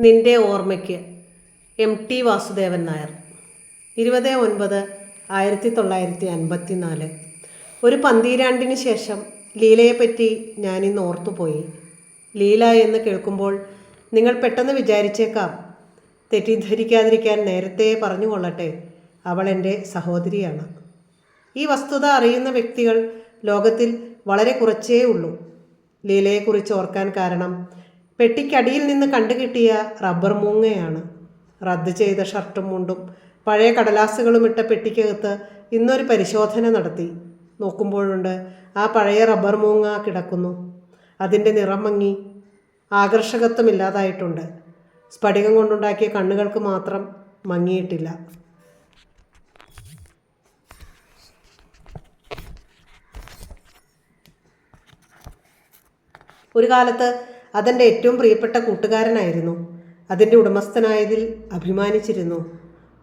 നിന്റെ ഓർമ്മയ്ക്ക് M T Vasudevan Nair. ഇരുപത് ഒൻപത് ആയിരത്തി തൊള്ളായിരത്തി അൻപത്തി നാല് ഒരു പന്തീരാണ്ടിന് ശേഷം ലീലയെപ്പറ്റി ഞാനിന്ന് ഓർത്തുപോയി. ലീല എന്ന് കേൾക്കുമ്പോൾ നിങ്ങൾ പെട്ടെന്ന് വിചാരിച്ചേക്കാം തെറ്റിദ്ധരിക്കാതിരിക്കാൻ നേരത്തെ പറഞ്ഞുകൊള്ളട്ടെ അവൾ എന്റെ സഹോദരിയാണ്. ഈ വസ്തുത അറിയുന്ന വ്യക്തികൾ ലോകത്തിൽ വളരെ കുറച്ചേ ഉള്ളൂ. ലീലയെക്കുറിച്ച് ഓർക്കാൻ കാരണം പെട്ടിക്കടിയിൽ നിന്ന് കണ്ടുകിട്ടിയ റബ്ബർ മൂങ്ങയാണ്. റദ്ദ് ചെയ്ത ഷർട്ടും മുണ്ടും പഴയ കടലാസുകളും ഇട്ട പെട്ടിക്കകത്ത് ഇന്നൊരു പരിശോധന നടത്തി. നോക്കുമ്പോഴുണ്ട് ആ പഴയ റബ്ബർ മൂങ്ങ കിടക്കുന്നു. അതിന്റെ നിറം മങ്ങി ആകർഷകത്വം ഇല്ലാതായിട്ടുണ്ട് സ്ഫടികം കൊണ്ടുണ്ടാക്കിയ കണ്ണുകൾക്ക് മാത്രം മങ്ങിയിട്ടില്ല. ഒരു കാലത്ത് അതെന്റെ ഏറ്റവും പ്രിയപ്പെട്ട കൂട്ടുകാരനായിരുന്നു. അതിന്റെ ഉടമസ്ഥനായതിൽ അഭിമാനിച്ചിരുന്നു.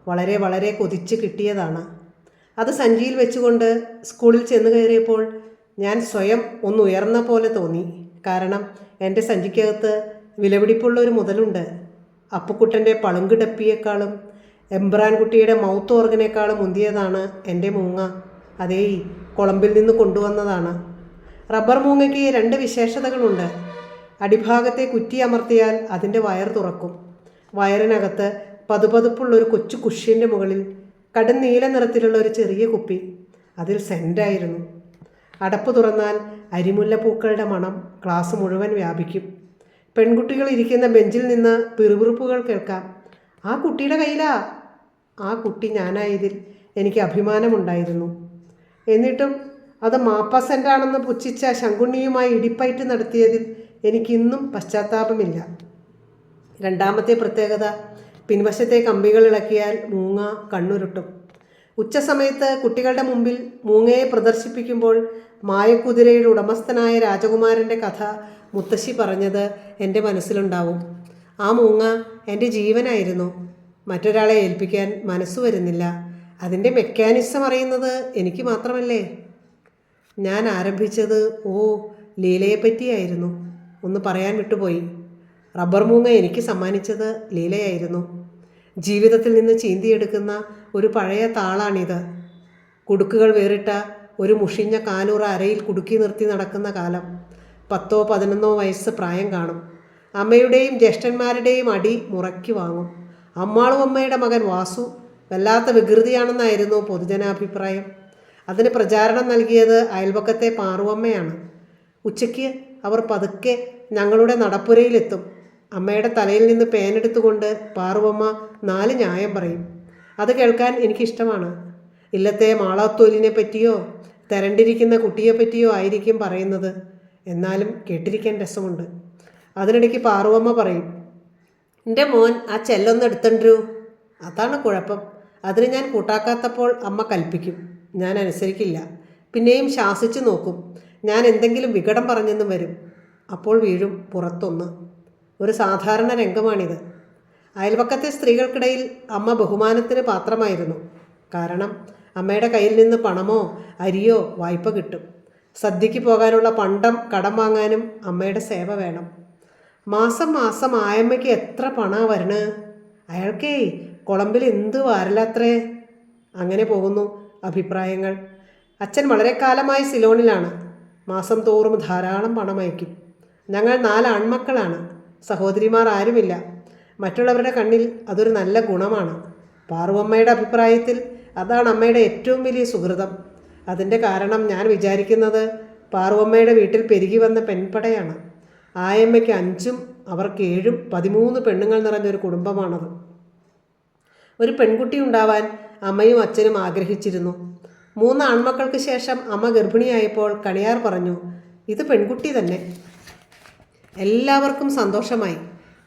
വളരെ വളരെ കൊതിച്ച് കിട്ടിയതാണ്. അത് സഞ്ചിയിൽ വെച്ചുകൊണ്ട് സ്കൂളിൽ ചെന്ന് കയറിയപ്പോൾ ഞാൻ സ്വയം ഒന്ന് ഉയർന്ന പോലെ തോന്നി. കാരണം എന്റെ സഞ്ചിക്കകത്ത് വിലപിടിപ്പുള്ള ഒരു മുതലുണ്ട്. അപ്പുക്കുട്ടന്റെ പളുങ്കിടപ്പിയേക്കാളും എംബ്രാൻകുട്ടിയുടെ മൗത്ത് ഓർഗനേക്കാളും മുന്തിയതാണ് എന്റെ മൂങ്ങ. അതേ കുളമ്പിൽ നിന്ന് കൊണ്ടുവന്നതാണ്. റബ്ബർ മൂങ്ങയ്ക്ക് രണ്ട് വിശേഷതകളുണ്ട്. അടിഭാഗത്തെ കുറ്റിയമർത്തിയാൽ അതിന്റെ വയർ തുറക്കും. വയറിനകത്ത് പതുപതുപ്പുള്ള ഒരു കൊച്ചു കുഷ്യന്റെ മുകളിൽ കടും നീല നിറത്തിലുള്ള ഒരു ചെറിയ കുപ്പി. അതിൽ സെന്റായിരുന്നു അടപ്പ് തുറന്നാൽ അരിമുല്ല പൂക്കളുടെ മണം ക്ലാസ് മുഴുവൻ വ്യാപിക്കും. പെൺകുട്ടികൾ ഇരിക്കുന്ന ബെഞ്ചിൽ നിന്ന് പിറുപിറുപ്പുകൾ കേൾക്കാം. ആ കുട്ടിയുടെ കയ്യിലാ? ആ കുട്ടി ഞാനായതിൽ എനിക്ക് അഭിമാനമുണ്ടായിരുന്നു. എന്നിട്ടും അത് മാപ്പ സെന്റാണെന്ന് പുച്ഛിച്ച ശങ്കുണ്ണിയുമായി ഇടിപ്പയറ്റ് നടത്തിയതിൽ എനിക്കിന്നും പശ്ചാത്താപമില്ല. രണ്ടാമത്തെ പ്രത്യേകത പിൻവശത്തെ കമ്പികൾ ഇളക്കിയാൽ മൂങ്ങ കണ്ണുരുട്ടും. ഉച്ചസമയത്ത് കുട്ടികളുടെ മുമ്പിൽ മൂങ്ങയെ പ്രദർശിപ്പിക്കുമ്പോൾ മായക്കുതിരയുടെ ഉടമസ്ഥനായ രാജകുമാരന്റെ കഥ മുത്തശ്ശി പറഞ്ഞത് എന്റെ മനസ്സിലുണ്ടാവും. ആ മൂങ്ങ എന്റെ ജീവനായിരുന്നു. മറ്റൊരാളെ ഏൽപ്പിക്കാൻ മനസ്സ് വരുന്നില്ല. അതിന്റെ മെക്കാനിസം അറിയുന്നത് എനിക്ക് മാത്രമല്ലേ? ഞാൻ ആരംഭിച്ചത് ഓ ലീലയെപ്പറ്റിയായിരുന്നു. ഒന്ന് പറയാൻ വിട്ടുപോയി. റബ്ബർ മൂങ്ങ എനിക്ക് സമ്മാനിച്ചത് ലീലയായിരുന്നു. ജീവിതത്തിൽ നിന്ന് ചീന്തിയെടുക്കുന്ന ഒരു പഴയ താളാണിത്. കുടുക്കുകൾ വേറിട്ട ഒരു മുഷിഞ്ഞ കാലൂറ അരയിൽ കുടുക്കി നിർത്തി നടക്കുന്ന കാലം. പത്തോ പതിനൊന്നോ വയസ്സ് പ്രായം കാണും. അമ്മയുടെയും ജ്യേഷ്ഠന്മാരുടെയും അടി മുറക്കി വാങ്ങും. അമ്മാളും അമ്മയുടെ മകൻ വാസു വല്ലാത്ത വികൃതിയാണെന്നായിരുന്നു പൊതുജനാഭിപ്രായം. അതിന് പ്രചാരണം നൽകിയത് അയൽപക്കത്തെ പാറുവമ്മയാണ്. ഉച്ചയ്ക്ക് അവർ പതുക്കെ ഞങ്ങളുടെ നടപ്പുരയിലെത്തും. അമ്മയുടെ തലയിൽ നിന്ന് പേനെടുത്തുകൊണ്ട് പാർവമ്മ നാല് ന്യായം പറയും. അത് കേൾക്കാൻ എനിക്കിഷ്ടമാണ്. ഇല്ലത്തെ മാളാത്തോലിനെ പറ്റിയോ തെരണ്ടിരിക്കുന്ന കുട്ടിയെ പറ്റിയോ ആയിരിക്കും പറയുന്നത്. എന്നാലും കേട്ടിരിക്കാൻ രസമുണ്ട്. അതിനിടയ്ക്ക് പാർവമ്മ പറയും എന്റെ മോൻ ആ ചെല്ലൊന്ന് എടുത്തണ്ടരൂ. അതാണ് കുഴപ്പം. അതിന് ഞാൻ കൂട്ടാക്കാത്തപ്പോൾ അമ്മ കൽപ്പിക്കും. ഞാൻ അനുസരിക്കില്ല. പിന്നെയും ശാസിച്ചു നോക്കും. ഞാൻ എന്തെങ്കിലും വികടം പറഞ്ഞെന്നും വരും. അപ്പോൾ വീഴും പുറത്തൊന്ന്. ഒരു സാധാരണ രംഗമാണിത്. അയൽപക്കത്തെ സ്ത്രീകൾക്കിടയിൽ അമ്മ ബഹുമാനത്തിന് പാത്രമായിരുന്നു. കാരണം അമ്മയുടെ കയ്യിൽ നിന്ന് പണമോ അരിയോ വായ്പ കിട്ടും. സദ്യയ്ക്ക് പോകാനുള്ള പണ്ടം കടം വാങ്ങാനും അമ്മയുടെ സേവ വേണം. മാസം മാസം ആയമ്മയ്ക്ക് എത്ര പണാ വരണേ? അയാൾക്കേ കുളമ്പിൽ എന്ത് വാരലത്രേ? അങ്ങനെ പോകുന്നു അഭിപ്രായങ്ങൾ. അച്ഛൻ വളരെ കാലമായി സിലോണിലാണ്. മാസം തോറും ധാരാളം പണം അയക്കും. ഞങ്ങൾ നാല് ആൺമക്കളാണ്. സഹോദരിമാർ ആരുമില്ല. മറ്റുള്ളവരുടെ കണ്ണിൽ അതൊരു നല്ല ഗുണമാണ്. പാർവമ്മയുടെ അഭിപ്രായത്തിൽ അതാണ് അമ്മയുടെ ഏറ്റവും വലിയ സുഹൃതം. അതിന്റെ കാരണം ഞാൻ വിചാരിക്കുന്നത് പാർവമ്മയുടെ വീട്ടിൽ പെരുകി വന്ന പെൺപടയാണ്. ആയമ്മയ്ക്ക് അഞ്ചും അവർക്ക് ഏഴും പതിമൂന്ന് പെണ്ണുങ്ങൾ നിറഞ്ഞൊരു കുടുംബമാണത്. ഒരു പെൺകുട്ടി ഉണ്ടാവാൻ അമ്മയും അച്ഛനും ആഗ്രഹിച്ചിരുന്നു. മൂന്ന് ആൺമക്കൾക്ക് ശേഷം അമ്മ ഗർഭിണിയായപ്പോൾ കണിയാർ പറഞ്ഞു ഇത് പെൺകുട്ടി തന്നെ. എല്ലാവർക്കും സന്തോഷമായി.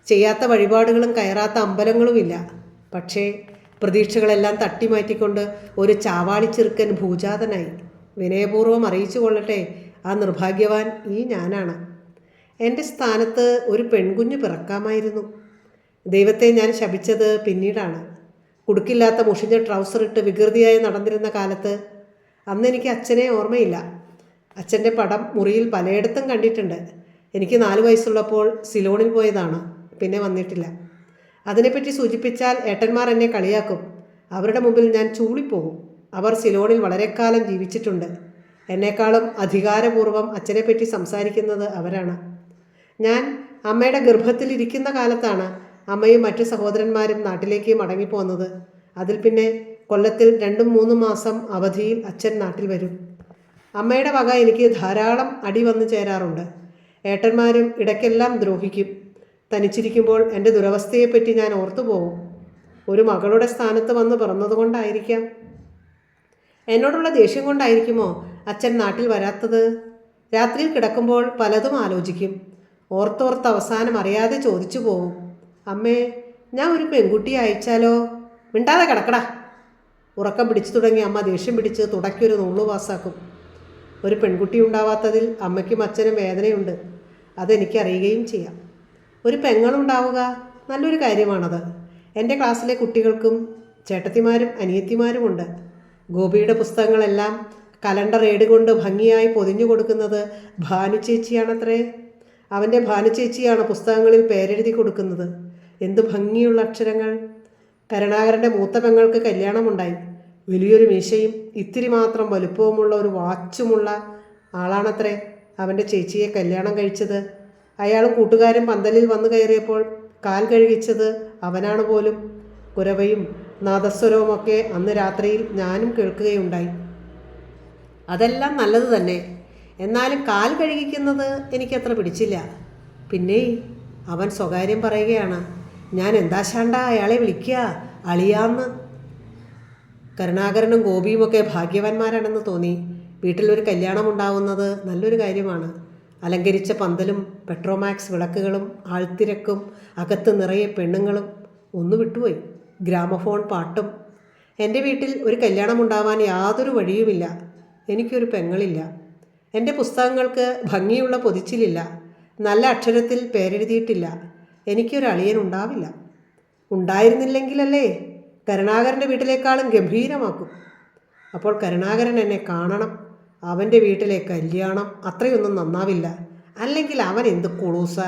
ചെയ്യാത്ത വഴിപാടുകളും കയറാത്ത അമ്പലങ്ങളുമില്ല. പക്ഷേ പ്രതീക്ഷകളെല്ലാം തട്ടിമാറ്റിക്കൊണ്ട് ഒരു ചാവാളിച്ചെറുക്കൻ ഭൂജാതനായി. വിനയപൂർവം അറിയിച്ചു കൊള്ളട്ടെ ആ നിർഭാഗ്യവാൻ ഈ ഞാനാണ്. എന്റെ സ്ഥാനത്ത് ഒരു പെൺകുഞ്ഞ് പിറക്കാമായിരുന്നു. ദൈവത്തെ ഞാൻ ശപിച്ചത് പിന്നീടാണ്. കുടുക്കില്ലാത്ത മുഷിഞ്ഞ ട്രൗസർ ഇട്ട് വികൃതിയായി നടന്നിരുന്ന കാലത്ത് അന്ന് എനിക്ക് അച്ഛനെ ഓർമ്മയില്ല. അച്ഛന്റെ പടം മുറിയിൽ പലയിടത്തും കണ്ടിട്ടുണ്ട്. എനിക്ക് നാല് വയസ്സുള്ളപ്പോൾ സിലോണിൽ പോയതാണ്. പിന്നെ വന്നിട്ടില്ല. അതിനെപ്പറ്റി സൂചിപ്പിച്ചാൽ ഏട്ടന്മാർ എന്നെ കളിയാക്കും. അവരുടെ മുമ്പിൽ ഞാൻ ചൂളിപ്പോകും. അവർ സിലോണിൽ വളരെക്കാലം ജീവിച്ചിട്ടുണ്ട്. എന്നെക്കാളും അധികാരപൂർവം അച്ഛനെപ്പറ്റി സംസാരിക്കുന്നത് അവരാണ്. ഞാൻ അമ്മയുടെ ഗർഭത്തിലിരിക്കുന്ന കാലത്താണ് അമ്മയും മറ്റു സഹോദരന്മാരും നാട്ടിലേക്ക് മടങ്ങിപ്പോന്നത്. അതിൽ പിന്നെ കൊല്ലത്തിൽ രണ്ടും മൂന്നും മാസം അവധിയിൽ അച്ഛൻ നാട്ടിൽ വരും. അമ്മയുടെ വക എനിക്ക് ധാരാളം അടി വന്നു ചേരാറുണ്ട്. ഏട്ടന്മാരും ഇടയ്ക്കെല്ലാം ദ്രോഹിക്കും. തനിച്ചിരിക്കുമ്പോൾ എന്റെ ദുരവസ്ഥയെപ്പറ്റി ഞാൻ ഓർത്തു പോകും ഒരു മകളുടെ സ്ഥാനത്ത് വന്ന് പിറന്നതുകൊണ്ടായിരിക്കാം എന്നോടുള്ള ദേഷ്യം കൊണ്ടായിരിക്കുമോ അച്ഛൻ നാട്ടിൽ വരാത്തത്? രാത്രിയിൽ കിടക്കുമ്പോൾ പലതും ആലോചിക്കും. ഓർത്തോർത്ത് അവസാനം അറിയാതെ ചോദിച്ചു പോവും. അമ്മേ ഞാൻ ഒരു പെൺകുട്ടിയെ അയച്ചാലോ? മിണ്ടാതെ കിടക്കടാ. ഉറക്കം പിടിച്ചു തുടങ്ങി അമ്മ ദേഷ്യം പിടിച്ച് തുടക്കിയൊരു നുള്ളു പാസ്സാക്കും. ഒരു പെൺകുട്ടി ഉണ്ടാവാത്തതിൽ അമ്മയ്ക്കും അച്ഛനും വേദനയുണ്ട്. അതെനിക്കറിയുകയും ചെയ്യാം. ഒരു പെങ്ങളുണ്ടാവുക നല്ലൊരു കാര്യമാണത്. എന്റെ ക്ലാസ്സിലെ കുട്ടികൾക്കും ചേട്ടത്തിമാരും അനിയത്തിമാരുമുണ്ട്. ഗോപിയുടെ പുസ്തകങ്ങളെല്ലാം കലണ്ടർ ഏട് കൊണ്ട് ഭംഗിയായി പൊതിഞ്ഞു കൊടുക്കുന്നത് ഭാനു ചേച്ചിയാണത്രേ. അവന്റെ ഭാനു ചേച്ചിയാണ് പുസ്തകങ്ങളിൽ പേരെഴുതി കൊടുക്കുന്നത്. എന്ത് ഭംഗിയുള്ള അക്ഷരങ്ങൾ. കരുണാകരന്റെ മൂത്ത പെങ്ങൾക്ക് കല്യാണമുണ്ടായി. വലിയൊരു മീശയും ഇത്തിരി മാത്രം വലുപ്പവുമുള്ള ഒരു വാച്ചുമുള്ള ആളാണത്രേ അവന്റെ ചേച്ചിയെ കല്യാണം കഴിച്ചത്. അയാൾ കൂട്ടുകാരൻ പന്തലിൽ വന്നു കയറിയപ്പോൾ കാൽ കഴുകിച്ചത് അവനാണ് പോലും. കുരവയും നാദസ്വരവുമൊക്കെ അന്ന് രാത്രിയിൽ ഞാനും കേൾക്കുകയുണ്ടായി. അതെല്ലാം നല്ലത് തന്നെ. എന്നാലും കാൽ കഴുകിക്കുന്നത് എനിക്കത്ര പിടിച്ചില്ല. പിന്നെ അവൻ സ്വകാര്യം പറയുകയാണ്. ഞാൻ എന്താ ശാണ്ട? അയാളെ വിളിക്കുക അളിയാന്ന്. കരുണാകരനും ഗോപിയുമൊക്കെ ഭാഗ്യവാന്മാരാണെന്ന് തോന്നി. വീട്ടിലൊരു കല്യാണം ഉണ്ടാവുന്നത് നല്ലൊരു കാര്യമാണ്. അലങ്കരിച്ച പന്തലും പെട്രോമാക്സ് വിളക്കുകളും ആൾത്തിരക്കും അകത്ത് നിറയെ പെണ്ണുങ്ങളും ഒന്ന് വിട്ടുപോയി. ഗ്രാമഫോൺ പാട്ടും. എന്റെ വീട്ടിൽ ഒരു കല്യാണം ഉണ്ടാവാൻ യാതൊരു വഴിയുമില്ല. എനിക്കൊരു പെങ്ങളില്ല. എന്റെ പുസ്തകങ്ങൾക്ക് ഭംഗിയുള്ള പൊതിച്ചിലില്ല. നല്ല അക്ഷരത്തിൽ പേരെഴുതിയിട്ടില്ല. എനിക്കൊരു അളിയൻ ഉണ്ടാവില്ല ഉണ്ടായിരുന്നില്ലെങ്കിലല്ലേ കരുണാകരന്റെ വീട്ടിലേക്കാളും ഗംഭീരമാക്കും. അപ്പോൾ കരുണാകരൻ എന്നെ കാണണം. അവന്റെ വീട്ടിലെ കല്യാണം അത്രയൊന്നും നന്നാവില്ല. അല്ലെങ്കിൽ അവൻ എന്ത് കുളൂസ?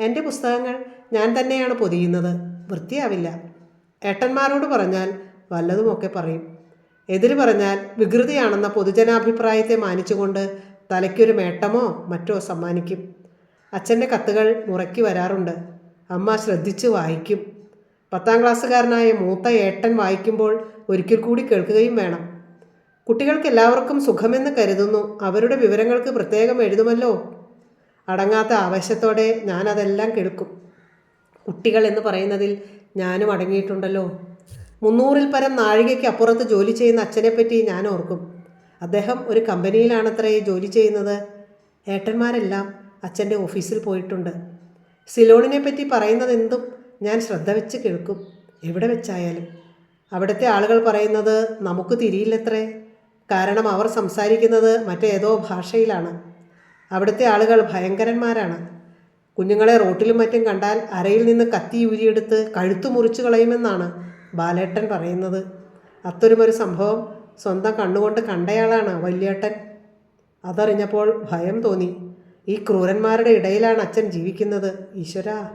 എന്റെ പുസ്തകങ്ങൾ ഞാൻ തന്നെയാണ് പൊതിയുന്നത്. വൃത്തിയാവില്ല. ഏട്ടന്മാരോട് പറഞ്ഞാൽ വല്ലതുമൊക്കെ പറയും. എതിര് പറഞ്ഞാൽ വികൃതിയാണെന്ന പൊതുജനാഭിപ്രായത്തെ മാനിച്ചുകൊണ്ട് തലയ്ക്കൊരു മേട്ടമോ മറ്റോ സമ്മാനിക്കും. അച്ഛന്റെ കത്തുകൾ മുറയ്ക്ക് വരാറുണ്ട്. അമ്മ ശ്രദ്ധിച്ച് വായിക്കും. പത്താം ക്ലാസ്സുകാരനായ മൂത്ത ഏട്ടൻ വായിക്കുമ്പോൾ ഒരിക്കൽ കൂടി കേൾക്കുകയും വേണം. കുട്ടികൾക്ക് എല്ലാവർക്കും സുഖമെന്ന് കരുതുന്നു. അവരുടെ വിവരങ്ങൾക്ക് പ്രത്യേകം എഴുതുമല്ലോ? അടങ്ങാത്ത ആവേശത്തോടെ ഞാനതെല്ലാം കേൾക്കും കുട്ടികൾ എന്ന് പറയുന്നതിൽ ഞാനും അടങ്ങിയിട്ടുണ്ടല്ലോ. മുന്നൂറിൽ പരം നാഴികയ്ക്ക് അപ്പുറത്ത് ജോലി ചെയ്യുന്ന അച്ഛനെപ്പറ്റി ഞാൻ ഓർക്കും. അദ്ദേഹം ഒരു കമ്പനിയിലാണത്രേ ജോലി ചെയ്യുന്നത്. ഏട്ടന്മാരെല്ലാം അച്ഛന്റെ ഓഫീസിൽ പോയിട്ടുണ്ട്. സിലോണിനെ പറ്റി പറയുന്നത് പറയുന്നതെന്തും ഞാൻ ശ്രദ്ധ വെച്ച് കേൾക്കും. എവിടെ വെച്ചായാലും. അവിടുത്തെ ആളുകൾ പറയുന്നത് നമുക്ക് തിരിയില്ലത്രേ. കാരണം അവർ സംസാരിക്കുന്നത് മറ്റേതോ ഭാഷയിലാണ്. അവിടുത്തെ ആളുകൾ ഭയങ്കരന്മാരാണ്. കുഞ്ഞുങ്ങളെ റോട്ടിലും മറ്റും കണ്ടാൽ അരയിൽ നിന്ന് കത്തി ഊരിയെടുത്ത് കഴുത്തു മുറിച്ചു കളയുമെന്നാണ് ബാലേട്ടൻ പറയുന്നത്. അത്തരമൊരു സംഭവം സ്വന്തം കണ്ണുകൊണ്ട് കണ്ടയാളാണ് വല്യേട്ടൻ. അതറിഞ്ഞപ്പോൾ ഭയം തോന്നി. ഈ ക്രൂരന്മാരുടെ ഇടയിലാണ് അച്ഛൻ ജീവിക്കുന്നത്. ഈശ്വര.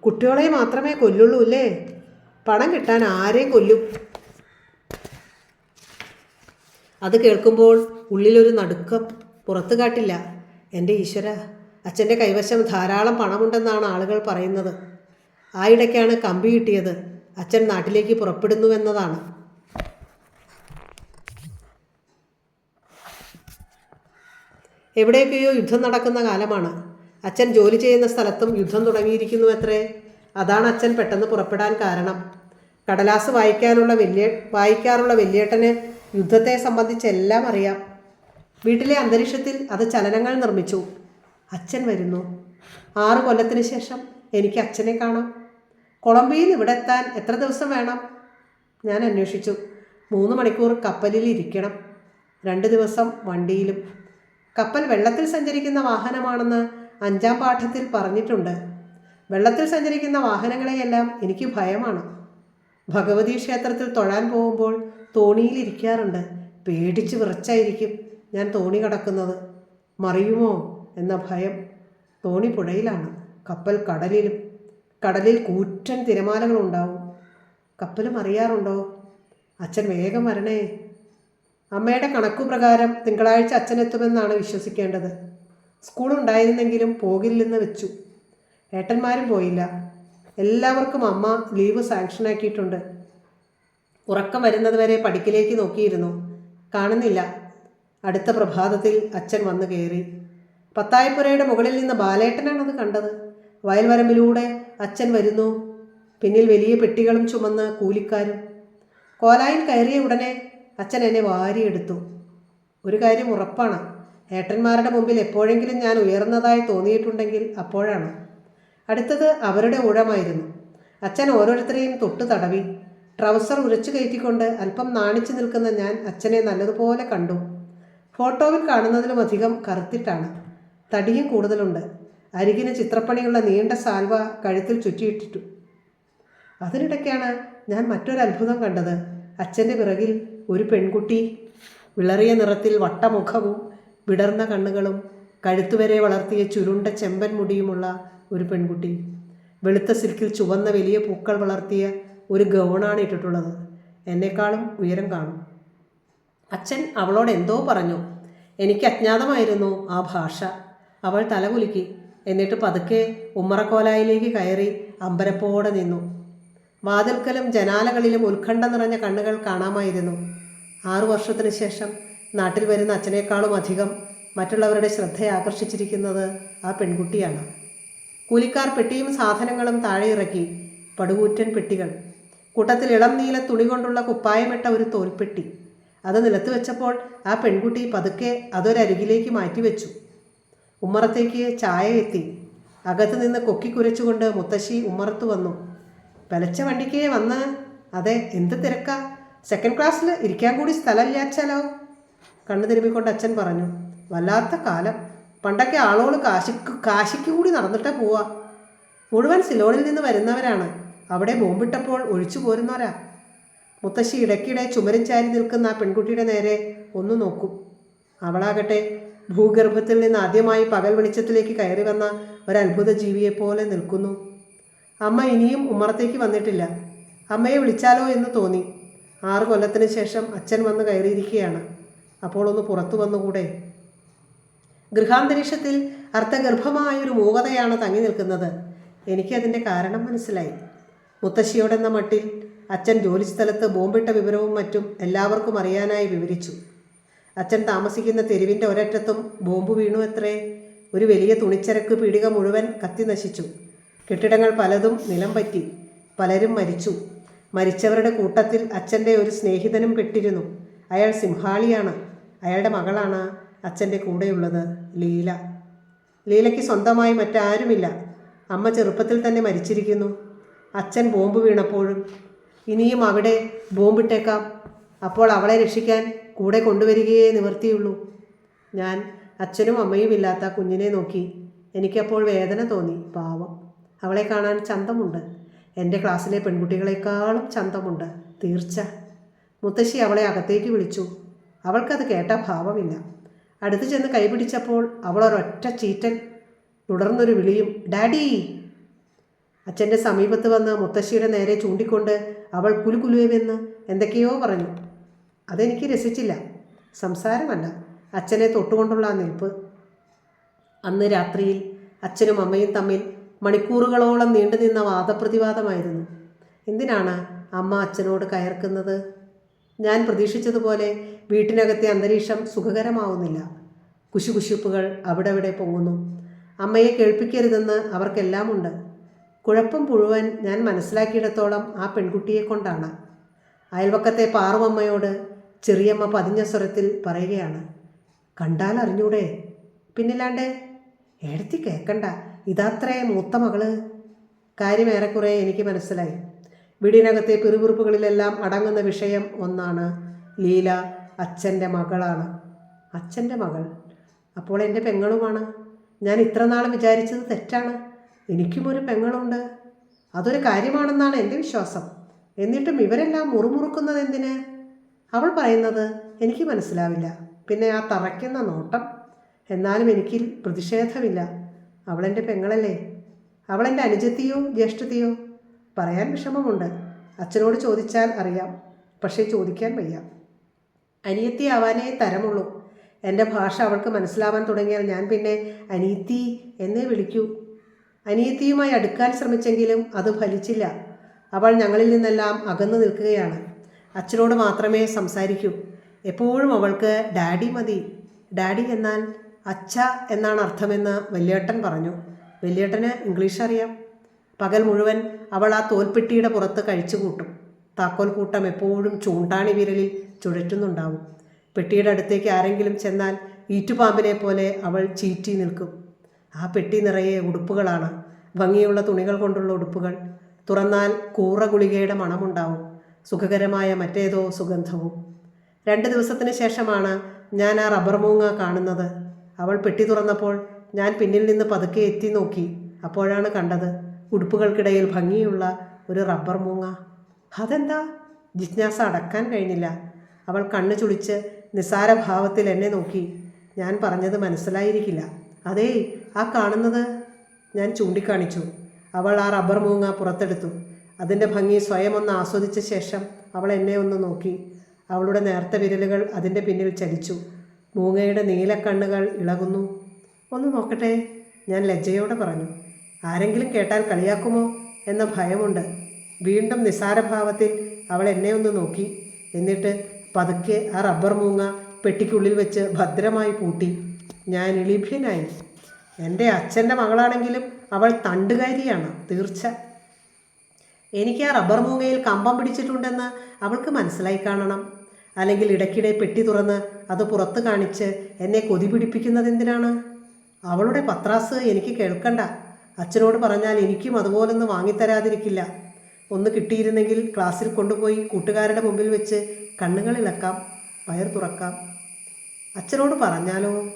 കുട്ടികളെ മാത്രമേ കൊല്ലുള്ളൂ അല്ലേ? പണം കിട്ടാൻ ആരെയും കൊല്ലും. അത് കേൾക്കുമ്പോൾ ഉള്ളിലൊരു നടുക്കം പുറത്തു കാട്ടില്ല. എന്റെ ഈശ്വര അച്ഛന്റെ കൈവശം ധാരാളം പണമുണ്ടെന്നാണ് ആളുകൾ പറയുന്നത്. ആ ഇടയ്ക്കാണ് കമ്പി കിട്ടിയത്. അച്ഛൻ നാട്ടിലേക്ക് പുറപ്പെടുന്നുവെന്നതാണ് എവിടെയൊക്കെയോ യുദ്ധം നടക്കുന്ന കാലമാണ്. അച്ഛൻ ജോലി ചെയ്യുന്ന സ്ഥലത്തും യുദ്ധം തുടങ്ങിയിരിക്കുന്നു അത്രേ. അതാണ് അച്ഛൻ പെട്ടെന്ന് പുറപ്പെടാൻ കാരണം. കടലാസ് വായിക്കാനുള്ള വലിയ വായിക്കാറുള്ള വലിയേട്ടന് യുദ്ധത്തെ സംബന്ധിച്ചെല്ലാം അറിയാം. വീട്ടിലെ അന്തരീക്ഷത്തിൽ അത് ചലനങ്ങൾ നിർമ്മിച്ചു. അച്ഛൻ വരുന്നു. ആറ് കൊല്ലത്തിന് ശേഷം എനിക്ക് അച്ഛനെ കാണാം. കൊളംബിയയിൽ ഇവിടെ എത്താൻ എത്ര ദിവസം വേണം? ഞാൻ അന്വേഷിച്ചു. മൂന്ന് മണിക്കൂർ കപ്പലിൽ ഇരിക്കണം. രണ്ട് ദിവസം വണ്ടിയിലും. കപ്പൽ വെള്ളത്തിൽ സഞ്ചരിക്കുന്ന വാഹനമാണെന്ന് അഞ്ചാം പാഠത്തിൽ പറഞ്ഞിട്ടുണ്ട്. വെള്ളത്തിൽ സഞ്ചരിക്കുന്ന വാഹനങ്ങളെയെല്ലാം എനിക്ക് ഭയമാണ്. ഭഗവതി ക്ഷേത്രത്തിൽ തൊഴാൻ പോകുമ്പോൾ തോണിയിലിരിക്കാറുണ്ട് പേടിച്ച് വിറച്ചായിരിക്കും ഞാൻ തോണി കടക്കുന്നത്. മറിയുമോ എന്ന ഭയം തോണി പുഴയിലാണ്. കപ്പൽ കടലിലും കടലിൽ കൂറ്റൻ തിരമാലകളുണ്ടാവും. കപ്പലും അറിയാറുണ്ടോ? അച്ഛൻ വേഗം വരണേ. അമ്മയുടെ കണക്കുപ്രകാരം തിങ്കളാഴ്ച അച്ഛനെത്തുമെന്നാണ് വിശ്വസിക്കേണ്ടത്. സ്കൂൾ ഉണ്ടായിരുന്നെങ്കിലും പോകില്ലെന്ന് വെച്ചു. ഏട്ടന്മാരും പോയില്ല. എല്ലാവർക്കും അമ്മ ലീവ് സാങ്ഷനാക്കിയിട്ടുണ്ട്. ഉറക്കം വരുന്നതുവരെ പടിക്കിലേക്ക് നോക്കിയിരുന്നു. കാണുന്നില്ല. അടുത്ത പ്രഭാതത്തിൽ അച്ഛൻ വന്നു കയറി. പത്തായപ്പുരയുടെ മുകളിൽ നിന്ന് ബാലേട്ടനാണത് കണ്ടത്. വയൽവരമ്പിലൂടെ അച്ഛൻ വരുന്നു. പിന്നിൽ വലിയ പെട്ടികളും ചുമന്ന് കൂലിക്കാരും. കോലായിൽ കയറിയ ഉടനെ അച്ഛൻ എന്നെ വാരിയെടുത്തു. ഒരു കാര്യം ഉറപ്പാണ്. ഏട്ടന്മാരുടെ മുമ്പിൽ എപ്പോഴെങ്കിലും ഞാൻ ഉയർന്നതായി തോന്നിയിട്ടുണ്ടെങ്കിൽ അപ്പോഴാണ്. അടുത്തത് അവരുടെ ഊഴമായിരുന്നു. അച്ഛൻ ഓരോരുത്തരെയും തൊട്ടു തടവി. ട്രൗസർ ഉരച്ചു കയറ്റിക്കൊണ്ട് അല്പം നാണിച്ചു നിൽക്കുന്ന ഞാൻ അച്ഛനെ നല്ലതുപോലെ കണ്ടു. ഫോട്ടോയിൽ കാണുന്നതിലും അധികം കറുത്തിട്ടാണ്. തടിയും കൂടുതലുണ്ട്. അരികിന് ചിത്രപ്പണിയുള്ള നീണ്ട സാൽവ കഴുത്തിൽ ചുറ്റിയിട്ടിട്ടു. അതിനിടയ്ക്കാണ് ഞാൻ മറ്റൊരു അത്ഭുതം കണ്ടത്. അച്ഛന്റെ പിറകിൽ ഒരു പെൺകുട്ടി വിളറിയ നിറത്തിൽ വട്ടമുഖവും വിടർന്ന കണ്ണുകളും കഴുത്തുവരെ വളർത്തിയ ചുരുണ്ട ചെമ്പൻ മുടിയുമുള്ള ഒരു പെൺകുട്ടി. വെളുത്ത സിൽക്കിൽ ചുവന്ന വലിയ പൂക്കൾ വളർത്തിയ ഒരു ഗൗണാണ് ഇട്ടിട്ടുള്ളത്. എന്നെക്കാളും ഉയരം കാണും. അച്ഛൻ അവളോട് എന്തോ പറഞ്ഞു. എനിക്ക് അജ്ഞാതമായിരുന്നു ആ ഭാഷ. അവൾ തലകുലുക്കി എന്നിട്ട് പതുക്കെ ഉമ്മറക്കോലായിലേക്ക് കയറി അമ്പരപ്പോടെ നിന്നു. വാതിൽക്കലും ജനാലകളിലും ഉത്കണ്ഠ നിറഞ്ഞ കണ്ണുകൾ കാണാമായിരുന്നു. ആറു വർഷത്തിന് ശേഷം നാട്ടിൽ വരുന്ന അച്ഛനേക്കാളും അധികം മറ്റുള്ളവരുടെ ശ്രദ്ധയെ ആകർഷിച്ചിരിക്കുന്നത് ആ പെൺകുട്ടിയാണ്. കൂലിക്കാർ പെട്ടിയും സാധനങ്ങളും താഴെ ഇറക്കി പടുകൂറ്റൻ പെട്ടികൾ കൂട്ടത്തിൽ ഇളം നീല തുണി കൊണ്ടുള്ള കുപ്പായമിട്ട ഒരു തോൽപ്പെട്ടി. അത് നിലത്ത് വെച്ചപ്പോൾ ആ പെൺകുട്ടി പതുക്കെ അതൊരരികിലേക്ക് മാറ്റിവെച്ചു. ഉമ്മറത്തേക്ക് ചായ എത്തി. അകത്ത് നിന്ന് കൊക്കി കുരച്ചുകൊണ്ട് മുത്തശ്ശി ഉമ്മറത്ത് വന്നു. പലച്ച വണ്ടിക്കേ വന്ന്. അതെ എന്ത് തിരക്കാ? സെക്കൻഡ് ക്ലാസ്സിൽ ഇരിക്കാൻ കൂടി സ്ഥലമില്ലാച്ചാലോ? കണ്ണു തിരുമ്മിക്കൊണ്ട് അച്ഛൻ പറഞ്ഞു വല്ലാത്ത കാലം. പണ്ടൊക്കെ ആളുകൾ കാശിക്ക് കാശിക്ക് കൂടി നടന്നിട്ടേ പോവാ. മുഴുവൻ സിലോണിൽ നിന്ന് വരുന്നവരാണ്. അവിടെ ബോംബിട്ടപ്പോൾ ഒഴിച്ചു പോരുന്നവരാ. മുത്തശ്ശി ഇടയ്ക്കിടെ ചുമരും ചാരി നിൽക്കുന്ന ആ പെൺകുട്ടിയുടെ നേരെ ഒന്ന് നോക്കും. അവളാകട്ടെ ഭൂഗർഭത്തിൽ നിന്ന് ആദ്യമായി പകൽ വെളിച്ചത്തിലേക്ക് കയറി വന്ന ഒരു ജീവിയെപ്പോലെ നിൽക്കുന്നു. അമ്മ ഇനിയും ഉമ്മറത്തേക്ക് വന്നിട്ടില്ല. അമ്മയെ വിളിച്ചാലോ എന്ന് തോന്നി. ആറ് കൊല്ലത്തിന് ശേഷം അച്ഛൻ വന്ന് കയറിയിരിക്കുകയാണ്. അപ്പോൾ ഒന്ന് പുറത്തു വന്നുകൂടെ? ഗൃഹാന്തരീക്ഷത്തിൽ അർത്ഥഗർഭമായൊരു മൂകതയാണ് തങ്ങി നിൽക്കുന്നത്. എനിക്കതിന്റെ കാരണം മനസ്സിലായി. മുത്തശ്ശിയോടെന്ന മട്ടിൽ അച്ഛൻ ജോലി സ്ഥലത്ത് ബോംബിട്ട വിവരവും മറ്റും എല്ലാവർക്കും അറിയാനായി വിവരിച്ചു. അച്ഛൻ താമസിക്കുന്ന തെരുവിന്റെ ഒരറ്റത്തും ബോംബ് വീണു എത്രേ? ഒരു വലിയ തുണിച്ചരക്ക് പീടിക മുഴുവൻ കത്തി നശിച്ചു. കെട്ടിടങ്ങൾ പലതും നിലം പറ്റി. പലരും മരിച്ചു. മരിച്ചവരുടെ കൂട്ടത്തിൽ അച്ഛന്റെ ഒരു സ്നേഹിതനും പെട്ടിരുന്നു. അയാൾ സിംഹാളിയാണ്. അയാളുടെ മകളാണ് അച്ഛന്റെ കൂടെയുള്ളത് ലീല. ലീലയ്ക്ക് സ്വന്തമായി മറ്റാരുമില്ല. അമ്മ ചെറുപ്പത്തിൽ തന്നെ മരിച്ചിരിക്കുന്നു. അച്ഛൻ ബോംബ് വീണപ്പോഴും. ഇനിയും അവിടെ ബോംബിട്ടേക്കാം. അപ്പോൾ അവളെ രക്ഷിക്കാൻ കൂടെ കൊണ്ടുവരികയേ നിവർത്തിയുള്ളൂ. ഞാൻ അച്ഛനും അമ്മയും ഇല്ലാത്ത കുഞ്ഞിനെ നോക്കി എനിക്കപ്പോൾ വേദന തോന്നി പാവം. അവളെ കാണാൻ ചന്തമുണ്ട്. എന്റെ ക്ലാസ്സിലെ പെൺകുട്ടികളെക്കാളും ചന്തമുണ്ട്. തീർച്ച. മുത്തശ്ശി അവളെ അകത്തേക്ക് വിളിച്ചു. അവൾക്കത് കേട്ട ഭാവമില്ല. അടുത്ത് ചെന്ന് കൈപിടിച്ചപ്പോൾ അവൾ ഒരൊറ്റ ചീറ്റൻ തുടർന്നൊരു വിളിയും ഡാഡി! അച്ഛന്റെ സമീപത്ത് വന്ന് മുത്തശ്ശിയുടെ നേരെ ചൂണ്ടിക്കൊണ്ട് അവൾ കുലുകുലുവെന്ന് എന്തൊക്കെയോ പറഞ്ഞു. അതെനിക്ക് രസിച്ചില്ല. സംസാരമല്ല. അച്ഛനെ തൊട്ടുകൊണ്ടുള്ള ആ നിൽപ്പ്. അന്ന് രാത്രിയിൽ അച്ഛനും അമ്മയും തമ്മിൽ മണിക്കൂറുകളോളം നീണ്ടുനിന്ന വാദപ്രതിവാദമായിരുന്നു. എന്തിനാണ് അമ്മ അച്ഛനോട് കയർക്കുന്നത്? ഞാൻ പ്രതീക്ഷിച്ചതുപോലെ വീട്ടിനകത്തെ അന്തരീക്ഷം സുഖകരമാവുന്നില്ല. കുശുകുശുപ്പുകൾ അവിടെ പൊങ്ങുന്നു? അമ്മയെ കേൾപ്പിക്കരുതെന്ന് അവർക്കെല്ലാമുണ്ട് കുഴപ്പം മുഴുവൻ ഞാൻ മനസ്സിലാക്കിയിടത്തോളം ആ പെൺകുട്ടിയെ കൊണ്ടാണ്. അയൽവക്കത്തെ പാറുവമ്മയോട് ചെറിയമ്മ പതിഞ്ഞ സ്വരത്തിൽ പറയുകയാണ് കണ്ടാൽ അറിഞ്ഞൂടെ പിന്നില്ലാണ്ട്? എടുത്തി കേൾക്കണ്ട ഇതാത്രേ മൂത്ത മകൾ. കാര്യം ഏറെക്കുറെ എനിക്ക് മനസ്സിലായി. വീടിനകത്തെ പിറുപിറുപ്പുകളിലെല്ലാം അടങ്ങുന്ന വിഷയം ഒന്നാണ് ലീല അച്ഛന്റെ മകളാണ്. അച്ഛന്റെ മകൾ? അപ്പോൾ എന്റെ പെങ്ങളുമാണ്. ഞാൻ ഇത്ര നാൾ വിചാരിച്ചത് തെറ്റാണ്. എനിക്കും ഒരു പെങ്ങളുണ്ട്. അതൊരു കാര്യമാണെന്നാണ് എന്റെ വിശ്വാസം. എന്നിട്ടും ഇവരെല്ലാം മുറുമുറുക്കുന്നത് എന്തിന്? അവൾ പറയുന്നത് എനിക്ക് മനസ്സിലാവില്ല. പിന്നെ ആ തറയ്ക്കുന്ന നോട്ടം. എന്നാലും എനിക്ക് പ്രതിഷേധമില്ല. അവളെന്റെ പെങ്ങളല്ലേ? അവൾ എന്റെ അനുജത്തിയോ ജ്യേഷ്ഠത്തിയോ? പറയാൻ വിഷമമുണ്ട്. അച്ഛനോട് ചോദിച്ചാൽ അറിയാം പക്ഷേ ചോദിക്കാൻ വയ്യ. അനിയത്തി ആവാനേ തരമുള്ളൂ. എന്റെ ഭാഷ അവൾക്ക് മനസ്സിലാവാൻ തുടങ്ങിയാൽ ഞാൻ പിന്നെ അനിയത്തി എന്നേ വിളിക്കൂ. അനിയത്തിയുമായി അടുക്കാൻ ശ്രമിച്ചെങ്കിലും അത് ഫലിച്ചില്ല. അവൾ ഞങ്ങളിൽ നിന്നെല്ലാം അകന്നു നിൽക്കുകയാണ്. അച്ഛനോട് മാത്രമേ സംസാരിക്കൂ. എപ്പോഴും അവൾക്ക് ഡാഡി മതി. ഡാഡി എന്നാൽ അച്ഛ എന്നാണ് അർത്ഥമെന്ന് വല്യേട്ടൻ പറഞ്ഞു. വല്യേട്ടന് ഇംഗ്ലീഷ് അറിയാം. പകൽ മുഴുവൻ അവൾ ആ തോൽപ്പെട്ടിയുടെ പുറത്ത് കഴിച്ചു കൂട്ടും. താക്കോൽ കൂട്ടം എപ്പോഴും ചൂണ്ടാണി വിരലിൽ ചുഴറ്റുന്നുണ്ടാവും. പെട്ടിയുടെ അടുത്തേക്ക് ആരെങ്കിലും ചെന്നാൽ ഈറ്റുപാമ്പിനെ പോലെ അവൾ ചീറ്റി നിൽക്കും. ആ പെട്ടി നിറയെ ഉടുപ്പുകളാണ്. ഭംഗിയുള്ള തുണികൾ കൊണ്ടുള്ള ഉടുപ്പുകൾ. തുറന്നാൽ കൂറ ഗുളികയുടെ മണമുണ്ടാവും. സുഖകരമായ മറ്റേതോ സുഗന്ധവും. രണ്ട് ദിവസത്തിന് ശേഷമാണ് ഞാൻ ആ റബ്ബർ മൂങ്ങ കാണുന്നത്. അവൾ പെട്ടി തുറന്നപ്പോൾ ഞാൻ പിന്നിൽ നിന്ന് പതുക്കെ എത്തി നോക്കി. അപ്പോഴാണ് കണ്ടത് ഉടുപ്പുകൾക്കിടയിൽ ഭംഗിയുള്ള ഒരു റബ്ബർ മൂങ്ങ. അതെന്താ? ജിജ്ഞാസ അടക്കാൻ കഴിഞ്ഞില്ല. അവൾ കണ്ണു ചുളിച്ച് നിസാര ഭാവത്തിൽ എന്നെ നോക്കി. ഞാൻ പറഞ്ഞത് മനസ്സിലായിരിക്കില്ല. അതേ ആ കാണുന്നത് ഞാൻ ചൂണ്ടിക്കാണിച്ചു. അവൾ ആ റബ്ബർ മൂങ്ങ പുറത്തെടുത്തു. അതിന്റെ ഭംഗി സ്വയം ഒന്ന് ആസ്വദിച്ച ശേഷം അവൾ എന്നെ ഒന്ന് നോക്കി. അവളുടെ നേർത്ത വിരലുകൾ അതിന്റെ പിന്നിൽ ചലിച്ചു. മൂങ്ങയുടെ നീലക്കണ്ണുകൾ ഇളകുന്നു. ഒന്ന് നോക്കട്ടെ ഞാൻ ലജ്ജയോടെ പറഞ്ഞു. ആരെങ്കിലും കേട്ടാൽ കളിയാക്കുമോ എന്ന ഭയമുണ്ട്. വീണ്ടും നിസാരഭാവത്തിൽ അവൾ എന്നെ ഒന്ന് നോക്കി. എന്നിട്ട് പതുക്കെ ആ റബ്ബർ മൂങ്ങ പെട്ടിക്കുള്ളിൽ വെച്ച് ഭദ്രമായി പൂട്ടി. ഞാൻ ഇളിഭ്യനായി. എന്റെ അച്ഛന്റെ മകളാണെങ്കിലും അവൾ തണ്ടുകാരിയാണ് തീർച്ച. എനിക്ക് ആ റബ്ബർ മൂങ്ങയിൽ കമ്പം പിടിച്ചിട്ടുണ്ടെന്ന് അവൾക്ക് മനസ്സിലായി കാണണം. അല്ലെങ്കിൽ ഇടയ്ക്കിടെ പെട്ടി തുറന്ന് അത് പുറത്ത് കാണിച്ച് എന്നെ കൊതി പിടിപ്പിക്കുന്നത് എന്തിനാണ്? അവളുടെ പത്രാസ് എനിക്ക് കേൾക്കണ്ട. അച്ഛനോട് പറഞ്ഞാൽ എനിക്കും അതുപോലൊന്ന് വാങ്ങിത്തരാതിരിക്കില്ല. ഒന്ന് കിട്ടിയിരുന്നെങ്കിൽ ക്ലാസ്സിൽ കൊണ്ടുപോയി കൂട്ടുകാരുടെ മുമ്പിൽ വെച്ച് കണ്ണുകൾ ഇളക്കാം വയർ തുറക്കാം. അച്ഛനോട് പറഞ്ഞാലോ?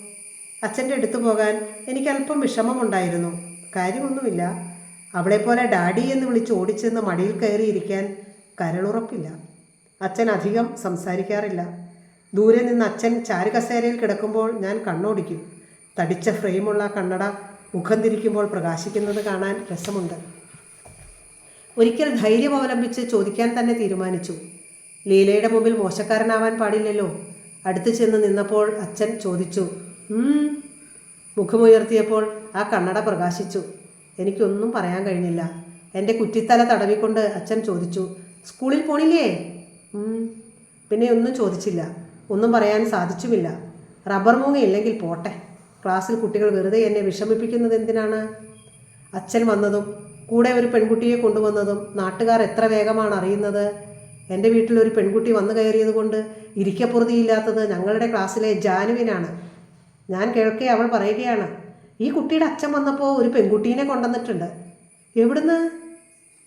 അച്ഛന്റെ അടുത്ത് പോകാൻ എനിക്ക് അല്പം വിഷമമുണ്ടായിരുന്നു. കാര്യമൊന്നുമില്ല. അവളെപ്പോലെ ഡാഡി എന്ന് വിളിച്ച് ഓടിച്ചെന്ന് മടിയിൽ കയറിയിരിക്കാൻ കരളുറപ്പില്ല. അച്ഛൻ അധികം സംസാരിക്കാറില്ല. ദൂരെ നിന്ന് അച്ഛൻ ചാരുകസേരയിൽ കിടക്കുമ്പോൾ ഞാൻ കണ്ണോടിക്കും. തടിച്ച ഫ്രെയിമുള്ള കണ്ണട മുഖം തിരിക്കുമ്പോൾ പ്രകാശിക്കുന്നത് കാണാൻ രസമുണ്ട്. ഒരിക്കൽ ധൈര്യം അവലംബിച്ച് ചോദിക്കാൻ തന്നെ തീരുമാനിച്ചു. ലീലയുടെ മുമ്പിൽ മോശക്കാരനാവാൻ പാടില്ലല്ലോ. അടുത്തു ചെന്ന് നിന്നപ്പോൾ അച്ഛൻ ചോദിച്ചു. മുഖമുയർത്തിയപ്പോൾ ആ കണ്ണട പ്രകാശിച്ചു. എനിക്കൊന്നും പറയാൻ കഴിഞ്ഞില്ല. എന്റെ കുറ്റിത്തല തടവിക്കൊണ്ട് അച്ഛൻ ചോദിച്ചു സ്കൂളിൽ പോണില്ലേ. പിന്നെ ഒന്നും ചോദിച്ചില്ല. ഒന്നും പറയാൻ സാധിച്ചുമില്ല. റബ്ബർ മൂങ്ങ ഇല്ലെങ്കിൽ പോട്ടെ. ക്ലാസ്സിൽ കുട്ടികൾ വെറുതെ എന്നെ വിഷമിപ്പിക്കുന്നത് എന്തിനാണ്? അച്ഛൻ വന്നതും കൂടെ ഒരു പെൺകുട്ടിയെ കൊണ്ടുവന്നതും നാട്ടുകാർ എത്ര വേഗമാണ് അറിയുന്നത്? എന്റെ വീട്ടിൽ ഒരു പെൺകുട്ടി വന്നു കയറിയത് കൊണ്ട് ഇരിക്കപ്പുറതിയില്ലാത്തത് ഞങ്ങളുടെ ക്ലാസ്സിലെ ജാനുവിനാണ്. ഞാൻ കേൾക്കെ അവൾ പറയുകയാണ് ഈ കുട്ടിയുടെ അച്ഛൻ വന്നപ്പോൾ ഒരു പെൺകുട്ടീനെ കൊണ്ടുവന്നിട്ടുണ്ട്. എവിടുന്ന്?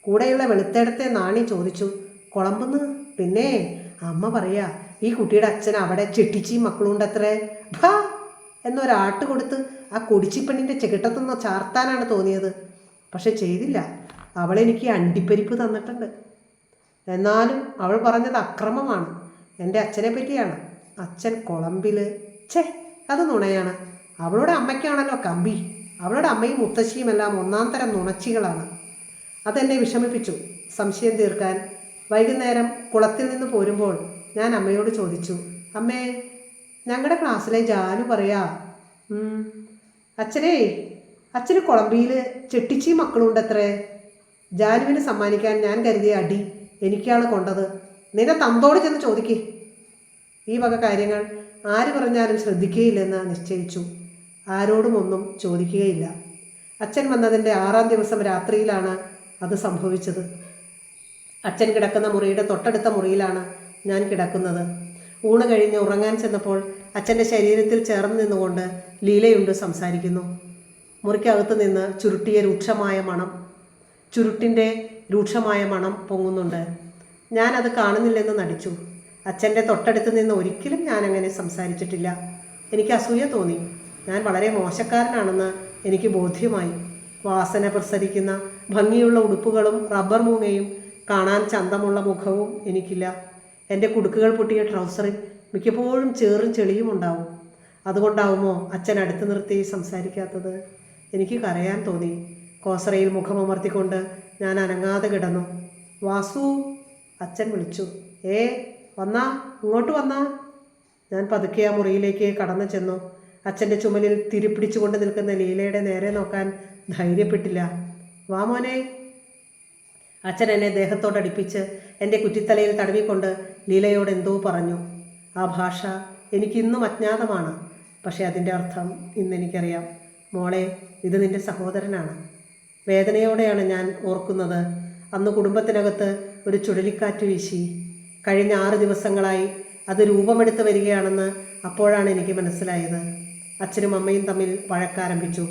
കൂടെയുള്ള വെളുത്തേടത്തെ നാണി ചോദിച്ചു കുളമ്പെന്ന്? പിന്നെ അമ്മ പറയാ ഈ കുട്ടിയുടെ അച്ഛൻ അവിടെ ചെട്ടിച്ചി മക്കളുണ്ട് അത്രേ ഭാ എന്നൊരാട്ട് കൊടുത്ത് ആ കുടിച്ചിപ്പണിന്റെ ചെകിട്ടത്തുനിന്ന് ചാർത്താനാണ് തോന്നിയത്. പക്ഷെ ചെയ്തില്ല. അവളെനിക്ക് അണ്ടിപ്പരിപ്പ് തന്നിട്ടുണ്ട്. എന്നാലും അവൾ പറഞ്ഞത് അക്രമമാണ്. എന്റെ അച്ഛനെ പറ്റിയാണ്. അച്ഛൻ കുളമ്പിൽ ഛേ അത് നുണയാണ്. അവളുടെ അമ്മയ്ക്കാണല്ലോ കമ്പി. അവളുടെ അമ്മയും മുത്തശ്ശിയും എല്ലാം ഒന്നാം തരം നുണച്ചികളാണ്. അതെന്നെ വിഷമിപ്പിച്ചു. സംശയം തീർക്കാൻ വൈകുന്നേരം കുളത്തിൽ നിന്ന് പോരുമ്പോൾ ഞാൻ അമ്മയോട് ചോദിച്ചു അമ്മേ ഞങ്ങളുടെ ക്ലാസ്സിലെ ജാനു പറയാ അച്ഛനേ അച്ഛന് കൊളംബിയിൽ ചെട്ടിച്ചി മക്കളുണ്ടത്രേ. ജാനുവിന് സമ്മാനിക്കാൻ ഞാൻ കരുതിയ അടി എനിക്കാണ് കൊണ്ടത്. നിന്നെ തന്തോട് ചെന്ന് ചോദിക്കേ. ഈ വക കാര്യങ്ങൾ ആര് പറഞ്ഞാലും ശ്രദ്ധിക്കുകയില്ലെന്ന് നിശ്ചയിച്ചു. ആരോടും ഒന്നും ചോദിക്കുകയില്ല. അച്ഛൻ വന്നതിന്റെ ആറാം ദിവസം രാത്രിയിലാണ് അത് സംഭവിച്ചത്. അച്ഛൻ കിടക്കുന്ന മുറിയുടെ തൊട്ടടുത്ത മുറിയിലാണ് ഞാൻ കിടക്കുന്നത്. ഊണ് കഴിഞ്ഞ് ഉറങ്ങാൻ ചെന്നപ്പോൾ അച്ഛന്റെ ശരീരത്തിൽ ചേർന്ന് നിന്നുകൊണ്ട് ലീലയുണ്ട് സംസാരിക്കുന്നു. മുറിക്കകത്ത് നിന്ന് ചുരുട്ടിയ രൂക്ഷമായ മണം ചുരുട്ടിന്റെ രൂക്ഷമായ മണം പൊങ്ങുന്നുണ്ട്. ഞാനത് കാണുന്നില്ലെന്ന് നടിച്ചു. അച്ഛന്റെ തൊട്ടടുത്ത് നിന്ന് ഒരിക്കലും ഞാൻ അങ്ങനെ സംസാരിച്ചിട്ടില്ല. എനിക്ക് അസൂയ തോന്നി. ഞാൻ വളരെ മോശക്കാരനാണെന്ന് എനിക്ക് ബോധ്യമായി. വാസന പ്രസരിക്കുന്ന ഭംഗിയുള്ള ഉടുപ്പുകളും റബ്ബർ മൂങ്ങയും കാണാൻ ചന്തമുള്ള മുഖവും എനിക്കില്ല. എന്റെ കുടുക്കുകൾ പൊട്ടിയ ട്രൗസറിൽ മിക്കപ്പോഴും ചേറും ചെളിയും ഉണ്ടാവും. അതുകൊണ്ടാവുമോ അച്ഛൻ അടുത്ത് നിർത്തി സംസാരിക്കാത്തത്? എനിക്ക് കരയാൻ തോന്നി. കോസറയിൽ മുഖമമർത്തിക്കൊണ്ട് ഞാൻ അനങ്ങാതെ കിടന്നു. വാസു അച്ഛൻ വിളിച്ചു. ഏ വന്നാ? ഇങ്ങോട്ട് വന്നാ? ഞാൻ പതുക്കെ ആ മുറിയിലേക്ക് കടന്നു ചെന്നു. അച്ഛന്റെ ചുമലിൽ തിരിപ്പിടിച്ചുകൊണ്ട് നിൽക്കുന്ന ലീലയുടെ നേരെ നോക്കാൻ ധൈര്യപ്പെട്ടില്ല. വാ മോനെ അച്ഛൻ എന്നെ ദേഹത്തോടടിപ്പിച്ച് എന്റെ കുറ്റിത്തലയിൽ തടവിക്കൊണ്ട് ലീലയോട് എന്തോ പറഞ്ഞു. ആ ഭാഷ എനിക്കിന്നും അജ്ഞാതമാണ്. പക്ഷേ അതിന്റെ അർത്ഥം ഇന്നെനിക്കറിയാം മോളെ ഇത് നിന്റെ സഹോദരനാണ്. വേദനയോടെയാണ് ഞാൻ ഓർക്കുന്നത്. അന്ന് കുടുംബത്തിനകത്ത് ഒരു ചുഴലിക്കാറ്റ് വീശി. കഴിഞ്ഞ ആറ് ദിവസങ്ങളായി അത് രൂപമെടുത്ത് വരികയാണെന്ന് അപ്പോഴാണ് എനിക്ക് മനസ്സിലായത്. അച്ഛനും അമ്മയും തമ്മിൽ വഴക്കാരംഭിച്ചു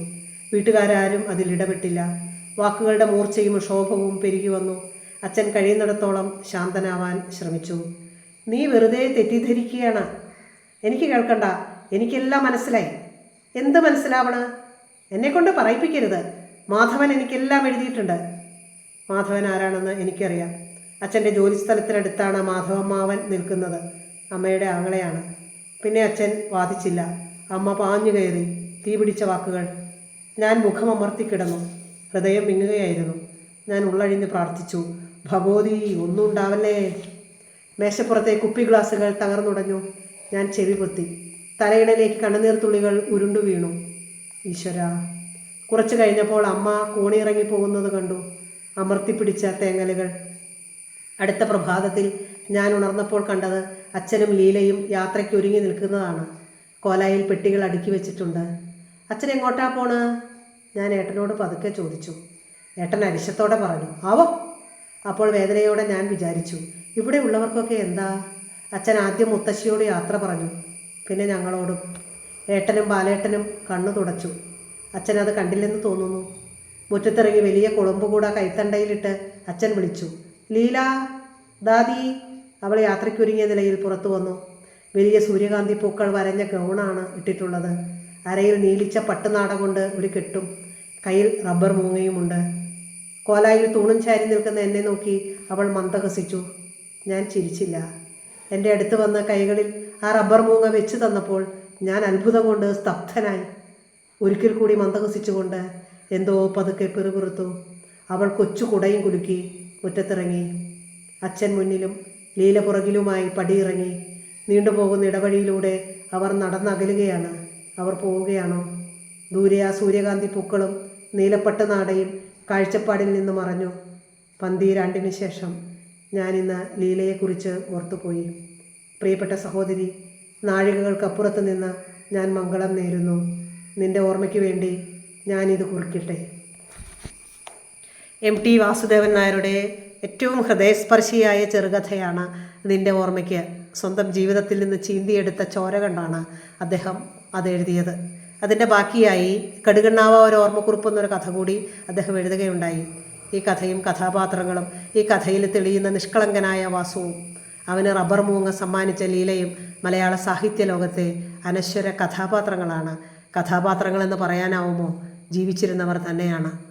വീട്ടുകാരാരും അതിൽ ഇടപെട്ടില്ല. വാക്കുകളുടെ മൂർച്ചയും ക്ഷോഭവും പെരുകി വന്നു. അച്ഛൻ കഴിയുന്നിടത്തോളം ശാന്തനാവാൻ ശ്രമിച്ചു. നീ വെറുതെ തെറ്റിദ്ധരിക്കുകയാണ്. എനിക്ക് കേൾക്കണ്ട. എനിക്കെല്ലാം മനസ്സിലായി. എന്ത് മനസ്സിലാവണ? എന്നെക്കൊണ്ട് പറയിപ്പിക്കരുത്. മാധവൻ എനിക്കെല്ലാം എഴുതിയിട്ടുണ്ട്. മാധവൻ ആരാണെന്ന് എനിക്കറിയാം. അച്ഛന്റെ ജോലിസ്ഥലത്തിനടുത്താണ് മാധവമ്മാവൻ നിൽക്കുന്നത്. അമ്മയുടെ ആങ്ങളെയാണ്. പിന്നെ അച്ഛൻ വാദിച്ചില്ല. അമ്മ പാഞ്ഞു കയറി തീ പിടിച്ച വാക്കുകൾ. ഞാൻ മുഖമമർത്തി കിടന്നു. ഹൃദയം വിങ്ങുകയായിരുന്നു ഞാൻ ഉള്ളഴിഞ്ഞ് പ്രാർത്ഥിച്ചു ഭഗവതി ഒന്നും ഉണ്ടാവല്ലേ? മേശപ്പുറത്തെ കുപ്പി ഗ്ലാസുകൾ തകർന്നുടഞ്ഞു. ഞാൻ ചെവി പൊത്തി. തലയിണയിലേക്ക് കണ്ണുനീർ തുള്ളികൾ ഉരുണ്ടു വീണു. ഈശ്വര. കുറച്ചു കഴിഞ്ഞപ്പോൾ അമ്മ കോണിയിറങ്ങി പോകുന്നത് കണ്ടു. അമർത്തിപ്പിടിച്ച തേങ്ങലുകൾ. അടുത്ത പ്രഭാതത്തിൽ ഞാൻ ഉണർന്നപ്പോൾ കണ്ടത് അച്ഛനും ലീലയും യാത്രയ്ക്ക് ഒരുങ്ങി നിൽക്കുന്നതാണ്. കോലായിൽ പെട്ടികൾ അടുക്കി വെച്ചിട്ടുണ്ട്. അച്ഛൻ എങ്ങോട്ടാ പോണ്? ഞാൻ ഏട്ടനോട് പതുക്കെ ചോദിച്ചു. ഏട്ടൻ അരിശത്തോടെ പറഞ്ഞു ആവോ. അപ്പോൾ വേദനയോടെ ഞാൻ വിചാരിച്ചു ഇവിടെ ഉള്ളവർക്കൊക്കെ എന്താ? അച്ഛൻ ആദ്യം മുത്തശ്ശിയോട് യാത്ര പറഞ്ഞു പിന്നെ ഞങ്ങളോടും. ഏട്ടനും ബാലേട്ടനും കണ്ണു തുടച്ചു. അച്ഛൻ അത് കണ്ടില്ലെന്ന് തോന്നുന്നു. മുറ്റത്തിറങ്ങി വലിയ കുളമ്പ് കൂടാ കൈത്തണ്ടയിലിട്ട് അച്ഛൻ വിളിച്ചു ലീല ദാദി. അവൾ യാത്രയ്ക്കൊരുങ്ങിയ നിലയിൽ പുറത്തു വന്നു. വലിയ സൂര്യകാന്തി പൂക്കൾ വരഞ്ഞ ഗൗണാണ് ഇട്ടിട്ടുള്ളത്. അരയിൽ നീലിച്ച പട്ടുനാട കൊണ്ട് ഒരു കെട്ടും. കയ്യിൽ റബ്ബർ മൂങ്ങയുമുണ്ട്. കോലായിൽ തൂണും ചാരി നിൽക്കുന്ന എന്നെ നോക്കി അവൾ മന്ദഹസിച്ചു. ഞാൻ ചിരിച്ചില്ല. എന്റെ അടുത്ത് വന്ന കൈകളിൽ ആ റബ്ബർ മൂങ്ങ വെച്ച് തന്നപ്പോൾ ഞാൻ അത്ഭുതം കൊണ്ട് സ്തബ്ധനായി. ഒരിക്കൽ കൂടി മന്ദഹസിച്ചുകൊണ്ട് എന്തോ പതുക്കെ പിറുപിറുത്തു. അവൾ കൊച്ചു കുടയും കുലുക്കി മുറ്റത്തിറങ്ങി. അച്ഛൻ മുന്നിലും ലീല പുറകിലുമായി പടിയിറങ്ങി. നീണ്ടുപോകുന്ന ഇടവഴിയിലൂടെ അവർ നടന്നകലുകയാണ്. അവർ പോവുകയാണോ? ദൂരെ ആ സൂര്യകാന്തി പൂക്കളും നീലപ്പട്ട് നാടയും കാഴ്ചപ്പാടിൽ നിന്ന് മറഞ്ഞു. പന്തീരാണ്ടിന് ശേഷം ഞാനിന്ന് ലീലയെക്കുറിച്ച് ഓർത്തുപോയി. പ്രിയപ്പെട്ട സഹോദരി നാഴികകൾക്കപ്പുറത്ത് നിന്ന് ഞാൻ മംഗളം നേരുന്നു. നിന്റെ ഓർമ്മയ്ക്ക് വേണ്ടി ഞാനിത് കുറിക്കട്ടെ. എം ടി വാസുദേവൻ നായരുടെ ഏറ്റവും ഹൃദയസ്പർശിയായ ചെറുകഥയാണ് നിന്റെ ഓർമ്മയ്ക്ക് സ്വന്തം ജീവിതത്തിൽ നിന്ന് ചീന്തിയെടുത്ത ചോര കണ്ടാണ് അദ്ദേഹം അത് എഴുതിയത് അതിന്റെ ബാക്കിയായി കടുകണ്ണാവ ഒരു ഓർമ്മക്കുറിപ്പ് എന്നൊരു കഥ കൂടി അദ്ദേഹം എഴുതുകയുണ്ടായി. ഈ കഥയും കഥാപാത്രങ്ങളും ഈ കഥയിൽ തെളിയുന്ന നിഷ്കളങ്കനായ വാസുവും അവന് റബ്ബർ മൂങ്ങ സമ്മാനിച്ച ലീലയും മലയാള സാഹിത്യ ലോകത്തെ അനശ്വര കഥാപാത്രങ്ങളാണ്. കഥാപാത്രങ്ങളെന്ന് പറയാനാവുമോ? ജീവിച്ചിരുന്നവർ തന്നെയാണ്.